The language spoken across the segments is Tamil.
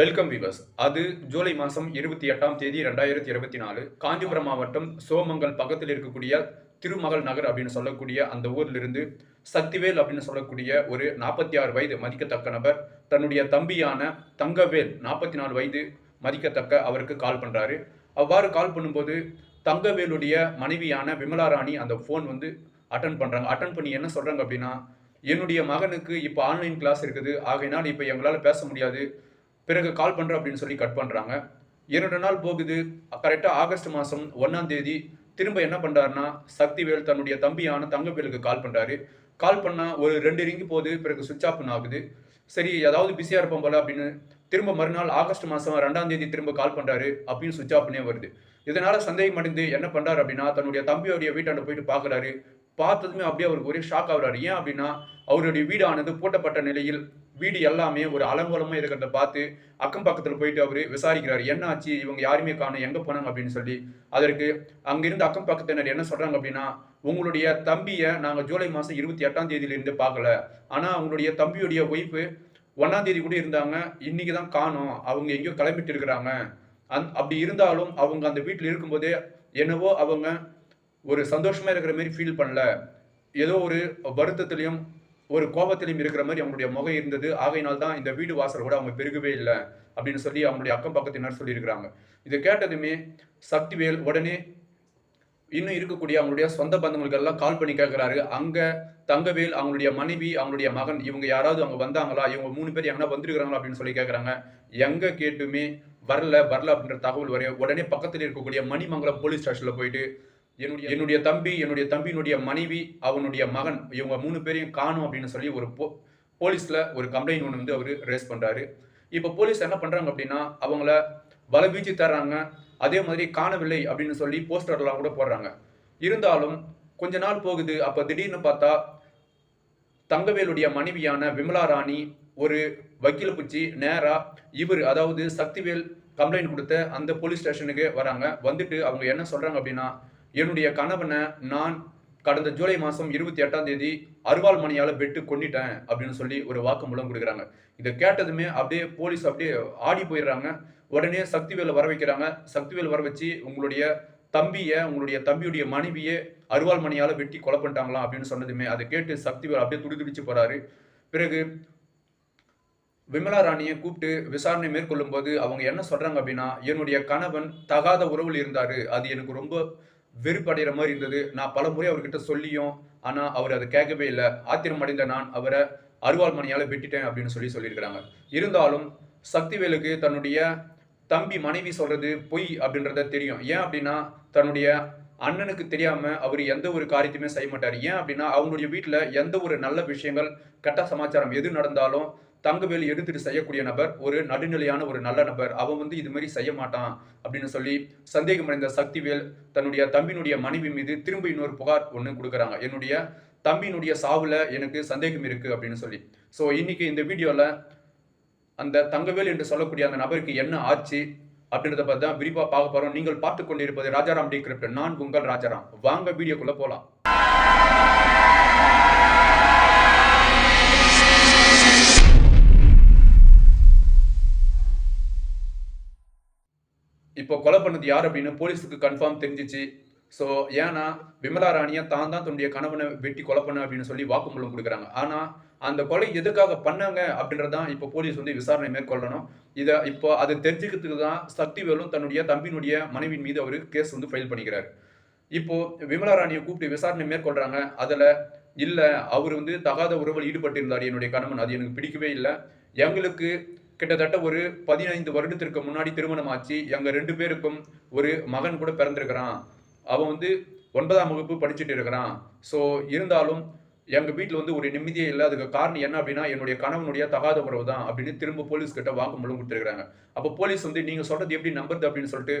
வெல்கம் விவர்ஸ் அது ஜூலை மாதம் இருபத்தி எட்டாம் தேதி ரெண்டாயிரத்தி இருபத்தி நாலு. காஞ்சிபுரம் மாவட்டம் சோமங்கல் பக்கத்தில் இருக்கக்கூடிய திருமகள் நகர் அப்படின்னு சொல்லக்கூடிய அந்த ஊரிலிருந்து சக்திவேல் அப்படின்னு சொல்லக்கூடிய ஒரு நாற்பத்தி ஆறு வயது மதிக்கத்தக்க நபர் தன்னுடைய தம்பியான தங்கவேல் நாற்பத்தி நாலு வயது மதிக்கத்தக்க அவருக்கு கால் பண்ணுறாரு அவ்வாறு கால் பண்ணும்போது தங்கவேலுடைய மனைவியான விமலா ராணி அந்த ஃபோன் வந்து அட்டன் பண்ணுறாங்க அட்டன் பண்ணி என்ன சொல்கிறாங்க அப்படின்னா என்னுடைய மகனுக்கு இப்போ ஆன்லைன் கிளாஸ் இருக்குது. ஆகையினால் இப்போ எங்களால் பேச முடியாது. பிறகு கால் பண்ணுறேன் அப்படின்னு சொல்லி கட் பண்ணுறாங்க இரண்டு நாள் போகுது. கரெக்டாக ஆகஸ்ட் மாதம் ஒன்றாம் தேதி திரும்ப என்ன பண்ணுறாருன்னா சக்திவேல் தன்னுடைய தம்பியான தங்கவேலுக்கு கால் பண்ணுறாரு கால் பண்ணால் ஒரு ரெண்டு ரிங்கி போகுது. பிறகு சுவிட்ச் ஆஃப்னு ஆகுது. சரி ஏதாவது பிஸியாக இருப்போம் போல அப்படின்னு திரும்ப மறுநாள் ஆகஸ்ட் மாதம் ரெண்டாம் தேதி திரும்ப கால் பண்ணுறாரு அப்படின்னு சுவிட்ச் ஆஃப்னே வருது. இதனால் சந்தேகம் அடைந்து என்ன பண்ணுறாரு அப்படின்னா தன்னுடைய தம்பியோடைய வீட்டாண்ட போயிட்டு பார்க்குறாரு பார்த்ததுமே அப்படியே அவருக்கு ஒரே ஷாக் ஆகுறாரு. ஏன் அப்படின்னா அவருடைய வீடானது பூட்டப்பட்ட நிலையில் வீடு எல்லாமே ஒரு அலங்கோலமாக இருக்கிறத பார்த்து அக்கம் பக்கத்தில் போயிட்டு அவர் விசாரிக்கிறார். என்ன ஆச்சு? இவங்க யாருமே காணும். எங்கே போனாங்க? அப்படின்னு சொல்லி அதற்கு அங்கிருந்து அக்கம் பக்கத்தினர் என்ன சொல்கிறாங்க அப்படின்னா உங்களுடைய தம்பியை நாங்கள் ஜூலை மாதம் இருபத்தி எட்டாம் தேதியிலிருந்து பார்க்கல. ஆனால் அவங்களுடைய தம்பியுடைய ஒய்ஃபு ஒன்றாம் தேதி கூட இருந்தாங்க. இன்னைக்கு தான் காணும். அவங்க எங்கேயோ கிளம்பிட்டு இருக்கிறாங்க. அந் அப்படி இருந்தாலும் அவங்க அந்த வீட்டில் இருக்கும்போதே என்னவோ அவங்க ஒரு சந்தோஷமாக இருக்கிற மாதிரி ஃபீல் பண்ணல. ஏதோ ஒரு வருத்தத்துலேயும் ஒரு கோபத்திலையும் இருக்கிற மாதிரி அவங்களுடைய முகம் இருந்தது. ஆகையினால் தான் இந்த வீடு வாசல் கூட அவங்க பெருகவே இல்லை அப்படின்னு சொல்லி அவங்களுடைய அக்கம் பக்கத்தினர் சொல்லியிருக்கிறாங்க. இதை கேட்டதுமே சக்திவேல் உடனே இன்னும் இருக்கக்கூடிய அவங்களுடைய சொந்த பந்தங்களுக்கெல்லாம் கால் பண்ணி கேட்குறாரு. அங்கே தங்கவேல் அவங்களுடைய மனைவி அவங்களுடைய மகன் இவங்க யாராவது அவங்க வந்தாங்களா? இவங்க மூணு பேர் எங்கன்னா வந்திருக்கிறாங்களா அப்படின்னு சொல்லி கேட்குறாங்க. எங்கே கேட்டுமே வரல வரல அப்படின்ற தகவல் வரைய உடனே பக்கத்தில் இருக்கக்கூடிய மணிமங்கலம் போலீஸ் ஸ்டேஷனில் போயிட்டு என்னுடைய என்னுடைய தம்பி என்னுடைய தம்பியினுடைய மனைவி அவனுடைய மகன் இவங்க மூணு பேரையும் காணும் அப்படின்னு சொல்லி ஒரு போ போலீஸில் ஒரு கம்ப்ளைண்ட் ஒன்று வந்து அவர் ரேஸ் பண்ணுறாரு இப்போ போலீஸ் என்ன பண்ணுறாங்க அப்படின்னா அவங்கள வலைவீச்சு தர்றாங்க. அதே மாதிரி காணவில்லை அப்படின்னு சொல்லி போஸ்டர்லாம் கூட போடுறாங்க. இருந்தாலும் கொஞ்ச நாள் போகுது. அப்போ திடீர்னு பார்த்தா தங்கவேலுடைய மனைவியான விமலா ராணி ஒரு வக்கீல பிடிச்சி நேராக இவர் அதாவது சக்திவேல் கம்ப்ளைண்ட் கொடுத்த அந்த போலீஸ் ஸ்டேஷனுக்கு வராங்க. வந்துட்டு அவங்க என்ன சொல்கிறாங்க அப்படின்னா என்னுடைய கணவனை நான் கடந்த ஜூலை மாதம் இருபத்தி எட்டாம் தேதி அருவாள் மணியால் வெட்டு கொண்டுட்டேன் அப்படின்னு சொல்லி ஒரு வாக்குமூலம் கொடுக்குறாங்க. இதை கேட்டதுமே அப்படியே போலீஸ் அப்படியே ஆடி போயிடுறாங்க. உடனே சக்திவேல் வர வைக்கிறாங்க. சக்திவேல் வர வச்சு உங்களுடைய தம்பியை உங்களுடைய தம்பியுடைய மனைவியை அருவாள் மணியால் வெட்டி கொலை பண்ணிட்டாங்களாம் அப்படின்னு சொன்னதுமே அதை கேட்டு சக்திவேல் அப்படியே துடி துடிச்சு பிறகு விமலா ராணியை கூப்பிட்டு விசாரணை மேற்கொள்ளும் போது அவங்க என்ன சொல்கிறாங்க அப்படின்னா என்னுடைய கணவன் தகாத உறவில் இருந்தார். அது எனக்கு ரொம்ப வெறுப்படைகிற மாதிரி இருந்தது. நான் பல முறை அவர்கிட்ட சொல்லியும் ஆனால் அவர் அதை கேட்கவே இல்லை. ஆத்திரம் அடைந்த நான் அவரை அருவாள் மணியால் வெட்டிட்டேன் அப்படின்னு சொல்லி சொல்லியிருக்கிறாங்க. இருந்தாலும் சக்திவேலுக்கு தன்னுடைய தம்பி மனைவி சொல்றது பொய் அப்படின்றத தெரியும். ஏன் அப்படின்னா தன்னுடைய அண்ணனுக்கு தெரியாம அவர் எந்த ஒரு காரியத்தையுமே செய்ய மாட்டார். ஏன் அப்படின்னா அவங்களுடைய வீட்டில் எந்த ஒரு நல்ல விஷயங்கள் கட்ட சமாச்சாரம் எது நடந்தாலும் தங்கவேல் எடுத்துட்டு செய்யக்கூடிய நபர் ஒரு நடுநிலையான ஒரு நல்ல நபர். அவன் வந்து இது மாதிரி செய்ய மாட்டான் அப்படின்னு சொல்லி சந்தேகமடைந்த சக்திவேல் தன்னுடைய தம்பியினுடைய மனைவி மீது திரும்ப இன்னொரு புகார் ஒன்று கொடுக்குறாங்க. என்னுடைய தம்பியினுடைய சாவுல எனக்கு சந்தேகம் இருக்கு அப்படின்னு சொல்லி. ஸோ இன்னைக்கு இந்த வீடியோவில் அந்த தங்கவேல் என்று சொல்லக்கூடிய அந்த நபருக்கு என்ன ஆச்சு அப்படின்றத பத்தி தான் விரிவாக பார்க்க போகிறோம் நீங்கள் பார்த்து கொண்டிருப்பது ராஜாராம் டி கிரிப்ட் நான் உங்கள் ராஜாராம். வாங்க வீடியோக்குள்ளே போகலாம் இப்போ கொலை பண்ணது யார் அப்படின்னு போலீஸுக்கு கன்ஃபார்ம் தெரிஞ்சிச்சு. ஸோ ஏன்னா விமலா ராணியை தான் தான் தன்னுடைய கணவனை வெட்டி கொலை பண்ண அப்படின்னு சொல்லி வாக்குமூலம் கொடுக்குறாங்க. ஆனால் அந்த கொலை எதுக்காக பண்ணாங்க அப்படின்றதான் இப்போ போலீஸ் வந்து விசாரணை மேற்கொள்ளணும். இதை இப்போ அது தெரிஞ்சுக்கிறதுக்கு தான் சக்திவேலும் தன்னுடைய தம்பியினுடைய மனைவியின் மீது அவர் கேஸ் வந்து ஃபைல் பண்ணிக்கிறார். இப்போ விமலா ராணியை கூப்பிட்டு விசாரணை மேற்கொள்றாங்க. அதில் இல்லை அவர் வந்து தகாத உறவில் ஈடுபட்டிருந்தார். என்னுடைய கணவன் அது எனக்கு பிடிக்கவே இல்லை. எங்களுக்கு கிட்டத்தட்ட ஒரு பதினைந்து வருடத்திற்கு முன்னாடி திருமணம் ஆச்சு. எங்கள் ரெண்டு பேருக்கும் ஒரு மகன் கூட பிறந்திருக்கிறான். அவன் வந்து ஒன்பதாம் வகுப்பு படிச்சுட்டு இருக்கிறான். ஸோ இருந்தாலும் எங்கள் வீட்டில் வந்து ஒரு நிம்மதியே இல்லை. அதுக்கு காரணம் என்ன அப்படின்னா என்னுடைய கணவனுடைய தகாத உறவு தான் அப்படின்னு திரும்ப போலீஸ் கிட்ட வாக்குமூலம் கொடுத்துருக்காங்க அப்போ போலீஸ் வந்து நீங்கள் சொல்கிறது எப்படி நம்புறது? அப்படின்னு சொல்லிட்டு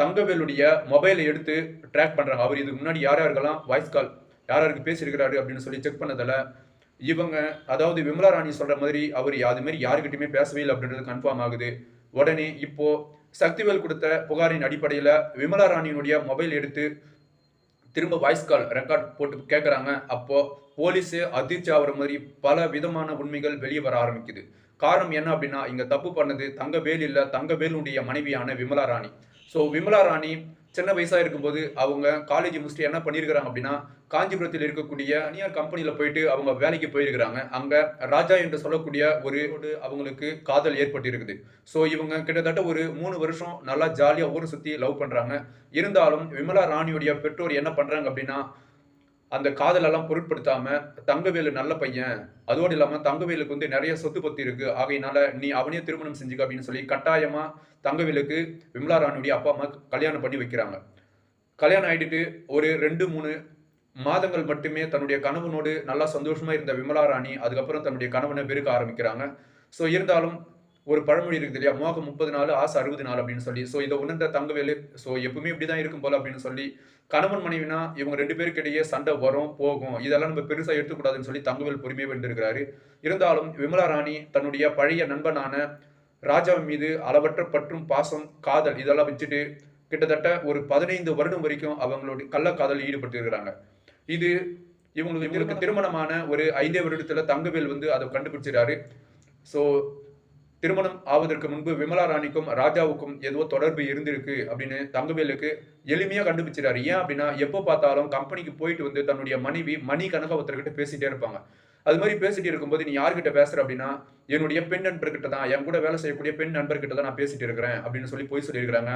தங்கவேலுடைய மொபைலை எடுத்து ட்ராக் பண்ணுறாங்க அவர் இதுக்கு முன்னாடி யார் யாருக்கெல்லாம் வாய்ஸ் கால் யார் யாருக்கு பேசியிருக்கிறாரு அப்படின்னு சொல்லி செக் பண்ணதில் இவங்க அதாவது விமலா ராணி சொல்ற மாதிரி அவர் அது மாதிரி யாருக்கிட்டையுமே பேசவே இல்லை அப்படின்றது கன்ஃபார்ம் ஆகுது. உடனே இப்போ சக்திவேல் கொடுத்த புகாரின் அடிப்படையில் விமலா ராணியினுடைய மொபைல் எடுத்து திரும்ப வாய்ஸ் கால் ரெக்கார்ட் போட்டு கேட்குறாங்க அப்போ போலீஸு அதிர்ச்சி ஆகிற மாதிரி பல விதமான உண்மைகள் வெளியே வர ஆரம்பிக்குது. காரணம் என்ன அப்படின்னா இங்கே தப்பு பண்ணது தங்கவேல் இல்லை தங்கவேலுடைய மனைவியான விமலா ராணி. ஸோ விமலா ராணி சின்ன வயசாக இருக்கும்போது அவங்க காலேஜ் முடிச்சுட்டு என்ன பண்ணியிருக்கிறாங்க அப்படின்னா காஞ்சிபுரத்தில் இருக்கக்கூடிய தனியார் கம்பெனியில் போயிட்டு அவங்க வேலைக்கு போயிருக்கிறாங்க. அங்கே ராஜா என்று சொல்லக்கூடிய ஒரு ஒரு அவங்களுக்கு காதல் ஏற்பட்டிருக்குது. ஸோ இவங்க கிட்டத்தட்ட ஒரு மூணு வருஷம் நல்லா ஜாலியாக ஊரை சுற்றி லவ் பண்ணுறாங்க இருந்தாலும் விமலா ராணியுடைய பெற்றோர் என்ன பண்ணுறாங்க அப்படின்னா அந்த காதலெல்லாம் பொருட்படுத்தாம தங்கவேலு நல்ல பையன். அதோடு இல்லாம தங்கவேலுக்கு வந்து நிறைய சொத்து பத்தி இருக்கு. ஆகையினால நீ அவனையே திருமணம் செஞ்சுக்க அப்படின்னு சொல்லி கட்டாயமா தங்கவேலுக்கு விமலா ராணியுடைய அப்பா அம்மா கல்யாணம் பண்ணி வைக்கிறாங்க. கல்யாணம் ஆயிட்டு ஒரு ரெண்டு மூணு மாதங்கள் மட்டுமே தன்னுடைய கணவனோடு நல்லா சந்தோஷமா இருந்த விமலா ராணி அதுக்கப்புறம் தன்னுடைய கணவனை வெறுக்க ஆரம்பிக்கிறாங்க. ஸோ இருந்தாலும் ஒரு பழமொழி இருக்குது இல்லையா? மோகம் முப்பது நாள் ஆசை அறுபது நாள் அப்படின்னு சொல்லி. ஸோ இதை உணர்ந்த தங்கவேலு ஸோ எப்பவுமே இப்படிதான் இருக்கும் போல அப்படின்னு சொல்லி கணவன் மனைவினா இவங்க ரெண்டு பேருக்கு இடையே சண்டை வரும் போகும். இதெல்லாம் நம்ம பெருசா எடுத்துக்கூடாதுன்னு சொல்லி தங்கவேல் பொறுமையை வென்றிருக்கிறாரு. இருந்தாலும் விமலா ராணி தன்னுடைய பழைய நண்பனான ராஜாவின் மீது அளவற்ற பற்றும் பாசம் காதல் இதெல்லாம் வச்சுட்டு கிட்டத்தட்ட ஒரு பதினைந்து வருடம் வரைக்கும் அவங்களுடைய கள்ளக்காதல் ஈடுபட்டு இருக்கிறாங்க இது இவங்களுக்கு இவங்களுக்கு திருமணமான ஒரு ஐந்தே வருடத்துல தங்கவேல் வந்து அதை கண்டுபிடிச்சிறாரு ஸோ திருமணம் ஆவதற்கு முன்பு விமலா ராணிக்கும் ராஜாவுக்கும் ஏதோ தொடர்பு இருந்திருக்கு அப்படின்னு தங்கவேலுக்கு எளிமையா கண்டுபிடிச்சிடாரு ஏன் அப்படின்னா எப்போ பார்த்தாலும் கம்பெனிக்கு போயிட்டு வந்து தன்னுடைய மனைவி மணி கனக ஒருத்தர்கிட்ட பேசிட்டே இருப்பாங்க. அது மாதிரி பேசிட்டு இருக்கும்போது நீ யார்கிட்ட பேசுற? அப்படின்னா என்னுடைய பெண் நண்பர்கிட்ட தான். என் கூட வேலை செய்யக்கூடிய பெண் நண்பர்கிட்ட தான் நான் பேசிட்டு இருக்கிறேன் அப்படின்னு சொல்லி போய் சொல்லியிருக்கிறாங்க.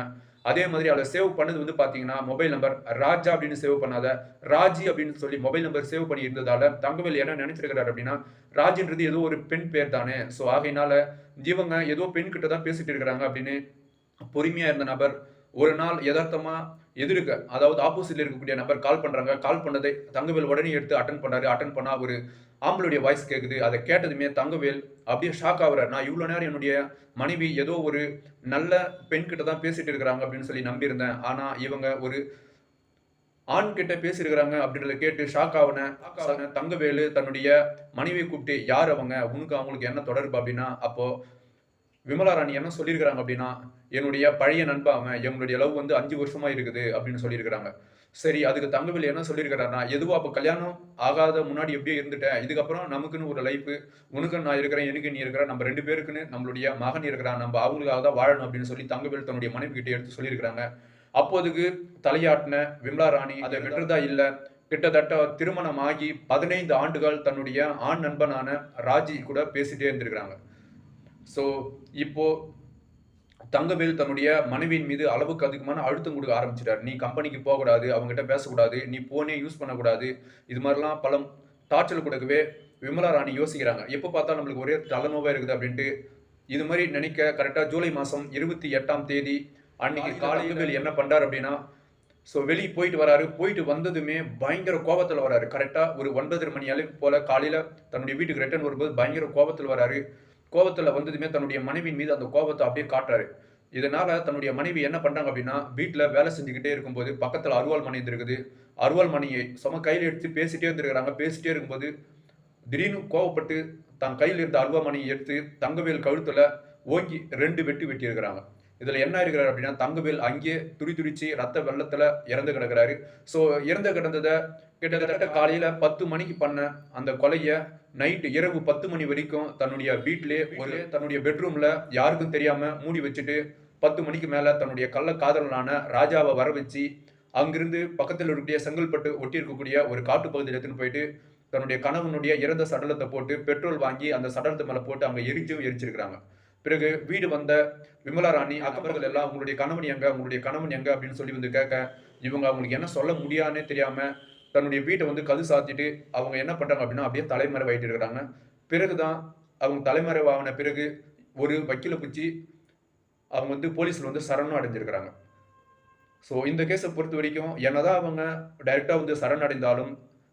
அதே மாதிரி அதை சேவ் பண்ணது வந்து பாத்தீங்கன்னா மொபைல் நம்பர் ராஜா அப்படின்னு சேவ் பண்ணாத ராஜி அப்படின்னு சொல்லி மொபைல் நம்பர் சேவ் பண்ணி இருந்ததால தங்கவேல் என்ன நினைச்சிருக்கிறாரு அப்படின்னா ராஜின்றது ஏதோ ஒரு பெண் பேர் தானே. ஸோ ஆகையினால இவங்க ஏதோ பெண் கிட்ட தான் பேசிட்டு இருக்கிறாங்க அப்படின்னு பொறுமையா இருந்த நபர் ஒரு நாள் யதார்த்தமாக எதிர்க்க அதாவது ஆப்போசிட்ல இருக்கக்கூடிய நபர் கால் பண்ணுறாங்க கால் பண்ணதை தங்கவேல் உடனே எடுத்து அட்டன் பண்ணாரு. அட்டன் பண்ணா ஒரு ஆம்பளுடைய வாய்ஸ் கேட்குது அதை கேட்டதுமே தங்கவேல் அப்படியே ஷாக் ஆகுறாரு. நான் இவ்வளோ நேரம் என்னுடைய மனைவி ஏதோ ஒரு நல்ல பெண் கிட்ட தான் பேசிட்டு இருக்கிறாங்க அப்படின்னு சொல்லி நம்பியிருந்தேன். ஆனால் இவங்க ஒரு ஆண் கிட்ட பேசியிருக்கிறாங்க அப்படின்றத கேட்டு ஷாக் ஆவன தங்கவேலு தன்னுடைய மனைவியை கூப்பிட்டு யார் அவங்க? உனக்கு அவங்களுக்கு என்ன தொடர்பு? அப்படின்னா அப்போ விமலா ராணி என்ன சொல்லியிருக்கிறாங்க அப்படின்னா என்னுடைய பழைய நண்பா அவன் எங்களுடைய லவ் வந்து அஞ்சு வருஷமா இருக்குது அப்படின்னு சொல்லியிருக்கிறாங்க. சரி அதுக்கு தங்கவேல் என்ன சொல்லியிருக்கிறாருன்னா எதுவோ அப்போ கல்யாணம் ஆகாத முன்னாடி எப்படியோ இருந்துட்டேன். இதுக்கப்புறம் நமக்குன்னு ஒரு லைஃப் உனக்கு நான் இருக்கிறேன் எனக்கு நீ இருக்கிற நம்ம ரெண்டு பேருக்குன்னு நம்மளுடைய மகன் இருக்கிறான் நம்ம அவங்களுக்காக தான் வாழணும் அப்படின்னு சொல்லி தங்கவேல் தன்னுடைய மனைவி கிட்ட எடுத்து சொல்லியிருக்கிறாங்க. அப்போதுக்கு தலையாட்டின விமலா ராணி அதை விட்டுறதா இல்லை கிட்டத்தட்ட திருமணம் ஆகி பதினைந்து ஆண்டுகள் தன்னுடைய ஆண் நண்பனான ராஜி கூட பேசிட்டே இருந்திருக்கிறாங்க. ஸோ இப்போ தங்கவேல் தன்னுடைய மனைவியின் மீது அளவுக்கு அதிகமான அழுத்தம் கொடுக்க ஆரம்பிச்சிட்டாரு. நீ கம்பெனிக்கு போகக்கூடாது அவங்ககிட்ட பேசக்கூடாது நீ போனே யூஸ் பண்ணக்கூடாது. இது மாதிரிலாம் பல டார்ச்சல் கொடுக்கவே விமலா ராணி யோசிக்கிறாங்க. எப்போ பார்த்தாலும் நம்மளுக்கு ஒரே தலைநோவாக இருக்குது அப்படின்ட்டு இது மாதிரி நினைக்க கரெக்டாக ஜூலை மாதம் இருபத்தி எட்டாம் தேதி அன்னைக்கு காலையில் என்ன பண்றாரு அப்படின்னா ஸோ வெளியே போயிட்டு வராரு. போயிட்டு வந்ததுமே பயங்கர கோபத்தில் வராரு. கரெக்டாக ஒரு ஒன்பதரை மணி அளவு போல காலையில் தன்னுடைய வீட்டுக்கு ரிட்டர்ன் வரும்போது பயங்கர கோபத்தில் வராரு. கோபத்தில் வந்ததுமே தன்னுடைய மனைவியின் மீது அந்த கோபத்தை அப்படியே காட்டுறாரு. இதனால தன்னுடைய மனைவி என்ன பண்ணுறாங்க அப்படின்னா வீட்டில் வேலை செஞ்சுக்கிட்டே இருக்கும்போது பக்கத்தில் அருவாள் மணி இருக்குது அருவாள் மணியை சும கையில் எடுத்து பேசிட்டே இருந்திருக்கிறாங்க. பேசிட்டே இருக்கும்போது திடீர்னு கோவப்பட்டு தன் கையில் இருந்த அருவா மணியை எடுத்து தங்கவேல் கழுத்தில் ஓங்கி ரெண்டு வெட்டி வெட்டியிருக்கிறாங்க. இதில் என்ன இருக்கிறார் அப்படின்னா தங்கவேல் அங்கேயே துடி துடிச்சு ரத்த வெள்ளத்தில் இறந்து கிடக்குறாரு. ஸோ இறந்து கிடந்ததை கிட்டத்தட்ட காலையில் பத்து மணிக்கு பண்ண அந்த கொலையை நைட்டு இரவு பத்து மணி வரைக்கும் தன்னுடைய வீட்டிலே ஒரு தன்னுடைய பெட்ரூமில் யாருக்கும் தெரியாமல் மூடி வச்சுட்டு பத்து மணிக்கு மேலே தன்னுடைய கள்ள காதலனான ராஜாவை வர வச்சு அங்கிருந்து பக்கத்தில் இருக்கக்கூடிய செங்கல்பட்டு ஒட்டி இருக்கக்கூடிய ஒரு காட்டு பகுதியில் எடுத்துன்னு போயிட்டு தன்னுடைய கணவனுடைய இறந்த சடலத்தை போட்டு பெட்ரோல் வாங்கி அந்த சடலத்தை மேலே போட்டு அங்கே எரிச்சும் எரிச்சிருக்கிறாங்க. பிறகு வீடு வந்த விமலா ராணி அக்கபர்கள் எல்லாம் உங்களுடைய கணவன் எங்க உங்களுடைய கணவன் எங்க அப்படின்னு சொல்லி வந்து கேட்க இவங்க அவங்களுக்கு என்ன சொல்ல முடியாதுன்னே தெரியாம தன்னுடைய வீட்டை வந்து கது சாத்திட்டு அவங்க என்ன பண்றாங்க அப்படின்னா அப்படியே தலைமறைவாயிட்டு இருக்கிறாங்க. பிறகுதான் அவங்க தலைமறைவான பிறகு ஒரு வக்கீல பிடிச்சி அவங்க வந்து போலீஸ்ல வந்து சரணம் அடைஞ்சிருக்கிறாங்க. ஸோ இந்த கேஸை பொறுத்த வரைக்கும் என்னதான் அவங்க டைரக்டா வந்து சரணடைந்தாலும்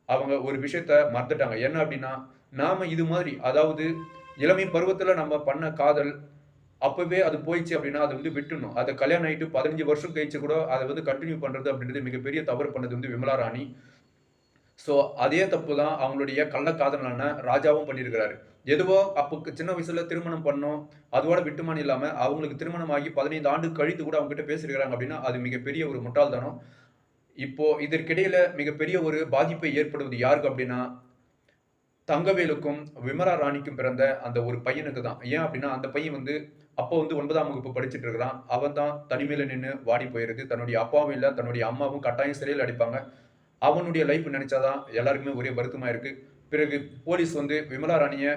அவங்க ஒரு விஷயத்த மறந்துட்டாங்க. என்ன அப்படின்னா நாம இது மாதிரி அதாவது இளமை பருவத்தில் நம்ம பண்ண காதல் அப்போவே அது போயிடுச்சு அப்படின்னா அது வந்து விட்டுணும் அதை கல்யாணம் ஆகிட்டு பதினஞ்சு வருஷம் கழிச்சு கூட அதை வந்து கண்டினியூ பண்ணுறது அப்படின்றது மிகப்பெரிய தவறு பண்ணது வந்து விமலா ராணி. ஸோ அதே தப்பு தான் அவங்களுடைய கள்ளக்காதலான ராஜாவும் பண்ணியிருக்கிறாரு. எதுவோ அப்போ சின்ன வயசுல திருமணம் பண்ணோம் அதோட விட்டுமான் இல்லாமல் அவங்களுக்கு திருமணம் ஆகி பதினைந்து ஆண்டு கழித்து கூட அவங்க கிட்ட பேசியிருக்கிறாங்க அப்படின்னா அது மிகப்பெரிய ஒரு முட்டாள்தனம். இப்போ இதற்கிடையில மிகப்பெரிய ஒரு பாதிப்பை ஏற்படுவது யாருக்கு அப்படின்னா தங்கவேலுக்கும் விமலா ராணிக்கும் பிறந்த அந்த ஒரு பையனுக்கு தான். ஏன் அப்படின்னா அந்த பையன் வந்து அப்போ வந்து ஒன்பதாம் வகுப்பு படிச்சுட்டு இருக்கிறான். அவன் தான் தனிமையில் நின்று வாடி போயிருது தன்னுடைய அப்பாவும் இல்லை தன்னுடைய அம்மாவும் கட்டாயம் சிறையில் அடிப்பாங்க. அவனுடைய லைஃப் நினைச்சாதான் எல்லாருக்குமே ஒரே வருத்தமாக இருக்கு. பிறகு போலீஸ் வந்து விமலா ராணியை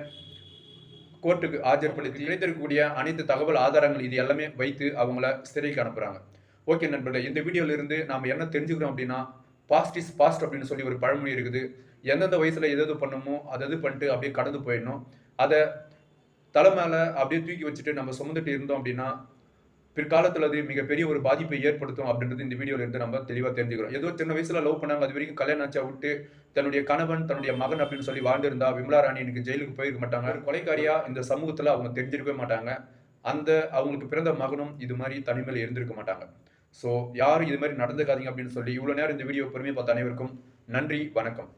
கோர்ட்டுக்கு ஆஜர்படுத்தி கிடைத்திருக்கக்கூடிய அனைத்து தகவல் ஆதாரங்கள் இது எல்லாமே வைத்து அவங்கள சிறைக்கு அனுப்புகிறாங்க ஓகே நண்பர்களே இந்த வீடியோவிலிருந்து இருந்து என்ன தெரிஞ்சுக்கிறோம் அப்படின்னா பாஸ்ட் இஸ் பாஸ்ட் அப்படின்னு சொல்லி ஒரு பழமொழி இருக்குது. எந்தெந்த வயசுல எது எது பண்ணணுமோ அதை இது பண்ணிட்டு அப்படியே கடந்து போயிடணும். அதை தலை மேல அப்படியே தூக்கி வச்சுட்டு நம்ம சுமந்துட்டு இருந்தோம் அப்படின்னா பிற்காலத்தில் அது மிகப்பெரிய ஒரு பாதிப்பை ஏற்படுத்தும் அப்படின்றது இந்த வீடியோல இருந்து நம்ம தெளிவாக தெரிஞ்சுக்கிறோம். ஏதோ சின்ன வயசுல லவ் பண்ணாங்க அது வரைக்கும் கல்யாணம் ஆச்சா விட்டு தன்னுடைய கணவன் தன்னுடைய மகன் அப்படின்னு சொல்லி வாழ்ந்திருந்தா விமலா ராணி எனக்கு ஜெயிலுக்கு போயிருக்க மாட்டாங்க. கொலைக்காரியா இந்த சமூகத்துல அவங்க தெரிஞ்சிருக்கவே மாட்டாங்க. அந்த அவங்களுக்கு பிறந்த மகனும் இது மாதிரி தனிமையில் இருந்திருக்க மாட்டாங்க. ஸோ யாரும் இது மாதிரி நடந்துக்காதீங்க அப்படின்னு சொல்லி இவ்வளோ நேரம் இந்த வீடியோ பொறுமையை பார்த்த அனைவருக்கும் நன்றி வணக்கம்.